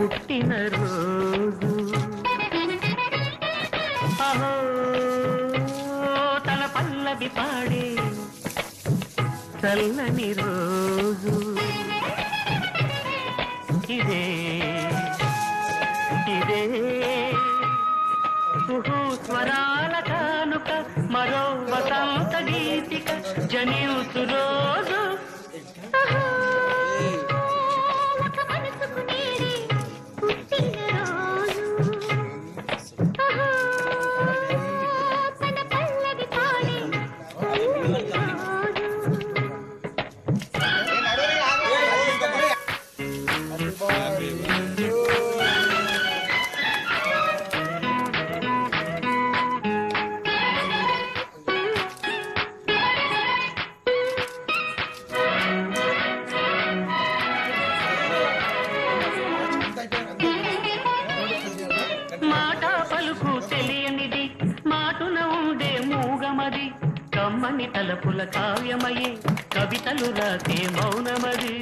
పుట్టిన రోజు. అహో తన పల్లవి పాడే చల్లని రోజు. ఇదే ఇదే కుహు స్వరాల కానుక మరో వసంత గీతిక జనించు కమ్మని తలపుల కావ్యమయే కవితలు రాసే మౌనమది.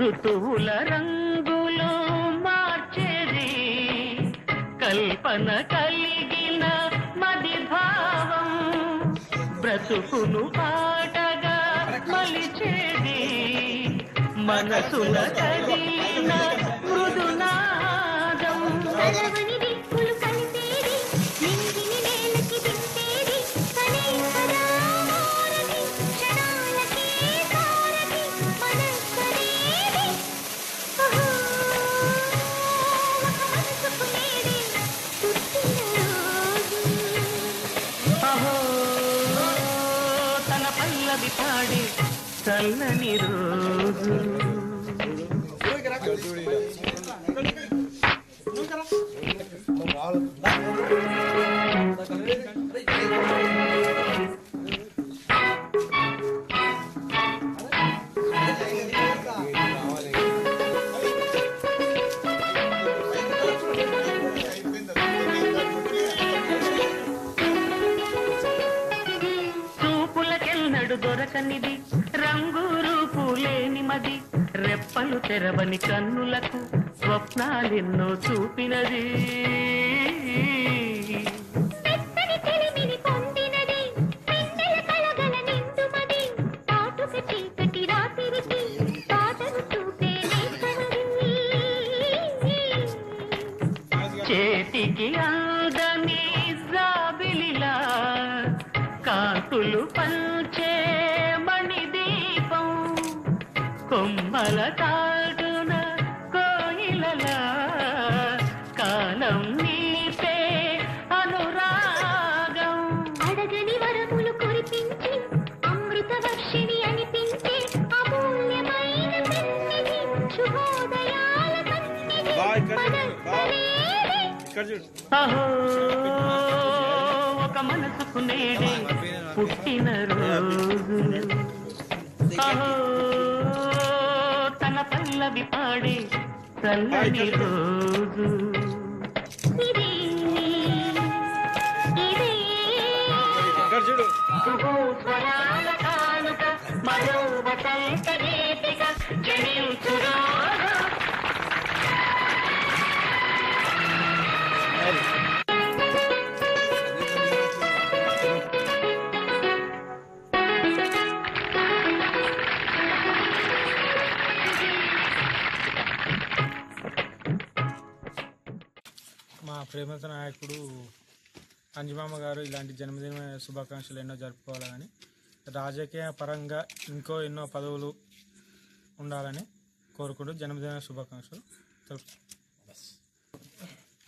ఋతువుల రంగులు మార్చేది కల్పన కలిగిన బ్రతుకును పాటగా మలిచేది. మనసుల కదిలిన మృదునాదం. పాడి చల్లని రోజు చూపులకెన్నడు రంగు రూపు మది రెప్పలు తెరవని కన్నులకు స్వప్నాలెన్నో చూపినది చేతికి తాడున కోయిలలా కాలం నీపే అనురాగం. అడగని వరములు కురిపించి అమృత వర్షిణి అనిపించే అమూల్యమైన శుభోదయాల అహో ఒక మనసుకు నేడే పుట్టిన రోజు. అహో. పల్లవి పాడే చల్లని రోజు. ఇదే ఇదే. ఇక్కడ చూడు. ప్రేమత నాయకుడు అంజమామ గారు ఇలాంటి జన్మదిన శుభాకాంక్షలు ఎన్నో జరుపుకోవాలని రాజకీయ పరంగా ఇంకో ఎన్నో పదవులు ఉండాలని కోరుకుంటూ జన్మదిన శుభాకాంక్షలు తెలుపు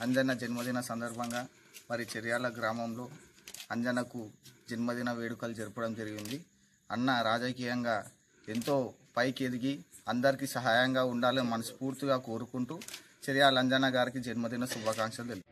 అంజన్న జన్మదిన సందర్భంగా మరి చెర్యాల గ్రామంలో అంజనకు జన్మదిన వేడుకలు జరపడం జరిగింది. అన్న రాజకీయంగా ఎంతో పైకి ఎదిగి అందరికీ సహాయంగా ఉండాలని మనస్ఫూర్తిగా కోరుకుంటూ చెర్యాల అంజన గారికి జన్మదిన శుభాకాంక్షలు తెలుపు